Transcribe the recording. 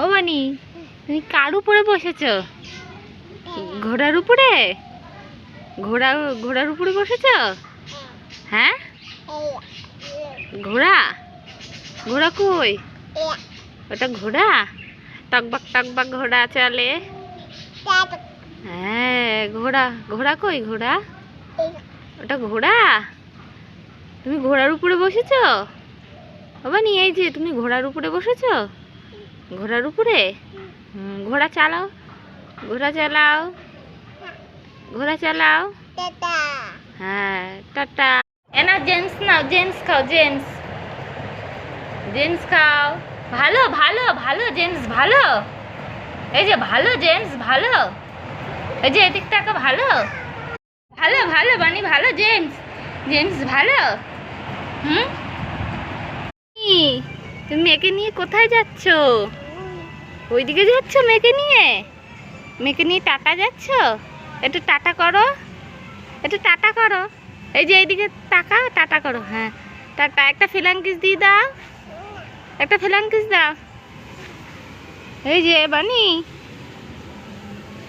ও বানি তুমি কার উপরে বসেছ? ঘোড়ার উপরে? ঘোড়া, ঘোড়ার উপরে বসেছ? হ্যাঁ? ঘোড়া? ঘোড়া কই? ওটা ঘোড়া? টকবাক টকবাক ঘোড়া চলে। হ্যাঁ ঘোড়া ঘোড়া কই ঘোড়া? ওটা ঘোড়া? তুমি ঘোড়ার উপরে বসেছ? বাবানি এই যে তুমি ঘোড়ার উপরে বসেছ? ঘোড়ার উপরে? ঘোড়া চালাও। ঘোড়া চালাও। ঘোড়া চালাও। হ্যাঁ টাটা। এনা জেন্টস নাও জেন্টস খাও জেন্টস। জেন্টস খাও। ভালো ভালো ভালো জেন্টস ভালো। এই যে ভালো জেন্টস ভালো। এই যে এদিক টাকা ভালো। ভালো ভালো বানি ভালো জেন্টস। জেন্টস ভালো। হুম? তুমি মেয়েকে নিয়ে কোথায় যাচ্ছ? ওইদিকে যাচ্ছ মেয়েকে নিয়ে? মেয়েকে নিয়ে টাটা যাচ্ছ? একটু টাটা করো। একটু টাটা করো। এই যে এইদিকে টাকা, টাটা করো হ্যাঁ। টাটা, একটা ফিলাঙ্কিস দিয়ে দাও। একটা ফিলাঙ্কিস দাও। এই যে বানি